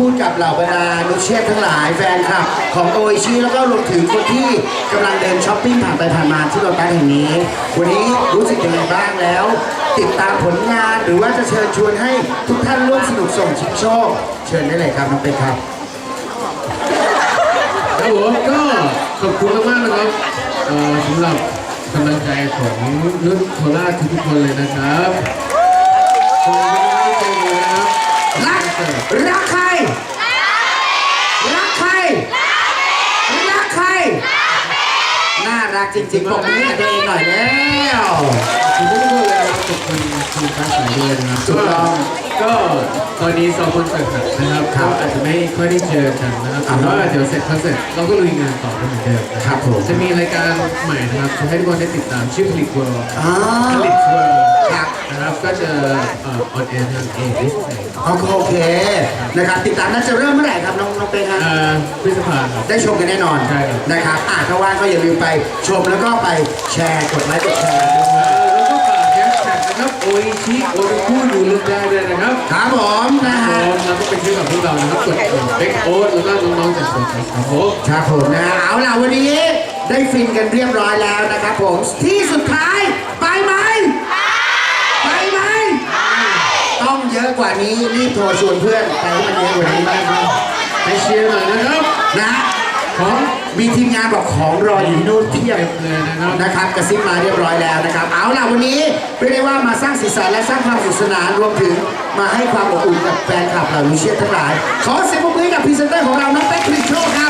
พูดกับเหล่าบรรดานุเชษทั้งหลายแฟนคลับ ของโออิชิแล้วก็รวมถึงคนที่กำลังเดินช้อปปิ้งผ่านไปผ่านมาที่โลตัสแห่งนี้ วันนี้รู้สึกยังไงบ้างแล้ว ติดตามผลงานหรือว่าจะเชิญชวนให้ทุกท่านร่วมสนุกส่งชิงโชค เชิญได้เลยครับน้องเป็กครับ ครับผมก็ขอบคุณมากๆนะครับเอ่อสำหรับกำลังใจของรุ่นโคราชทุกๆคนเลยนะครับขอบคุณมากๆเลยนะครับ รักรักใคร รักใคร รักใคร น่า รักจริงๆบอกมือให้ตัวเองหน่อยแล้วคุณทุกคนเลยนะครับขอบคุณคุณฟ้าใสด้วยนะครับถูกต้องก็ตอนนี้ซ้อมคอนเสิร์ตนะครับก็อาจจะไม่ค่อยได้เจอกันนะครับแต่ว่าเดี๋ยวเสร็จคอนเสิร์ตเราก็ลุยงานต่อกันเหมือนเดิมนะครับผมจะมีรายการใหม่นะครับให้ทุกคนได้ติดตามชื่อผลิตเวิร์อ๋อผลิตเวิร์ครับนะครับก็จะเออนแอร์ทางเอส โอเคนะครับติดตามน่าจะเริ่มเมื่อไหร่ครับน้องน้องเป็กครับเอ่อ พฤษภาครับ ได้ชมกันแน่นอนใช่ครับ นะครับอ่าถ้าว่างก็อย่าลืมไปชมแล้วก็ไปแชร์กดไลค์กดแชร์ด้วยแล้วก็ฝากแฮชแท็กนะครับโออิชิโอริคุดูเลือกได้ด้วยนะครับครับผมนะคฮะรับแล้วก็เป็นชื่อกับพวกเรานะครับกดเบคโอ๊ตแล้วก็น้องๆจากโซนครับผม ครับผมนะฮะเอาล่ะวันนี้ได้ฟินกันเรียบร้อยแล้วนะครับผมที่สุดท้าย ไปไหมไปไหมต้องเยอะกว่านี้รีบโทรชวนเพื่อนไปให้มันเยอะกว่านี้มากครับ ไปเชียร์หน่อยนะครับนะของมีทีมงานบอกของรออยู่นู่นเพียบเลยนะครับนะครับกระซิบมาเรียบร้อยแล้วนะครับ เอาล่ะวันนี้เรียกได้ว่ามาสร้างสีสันและสร้างความสนุกสนานรวมถึงมาให้ความอบอุ่นกับแฟนคลับเหล่าลูเชียทั้งหลายขอเสียงปรบมือกับพรีเซนเตอร์ของเราน้องเป๊กผลิตโชครับ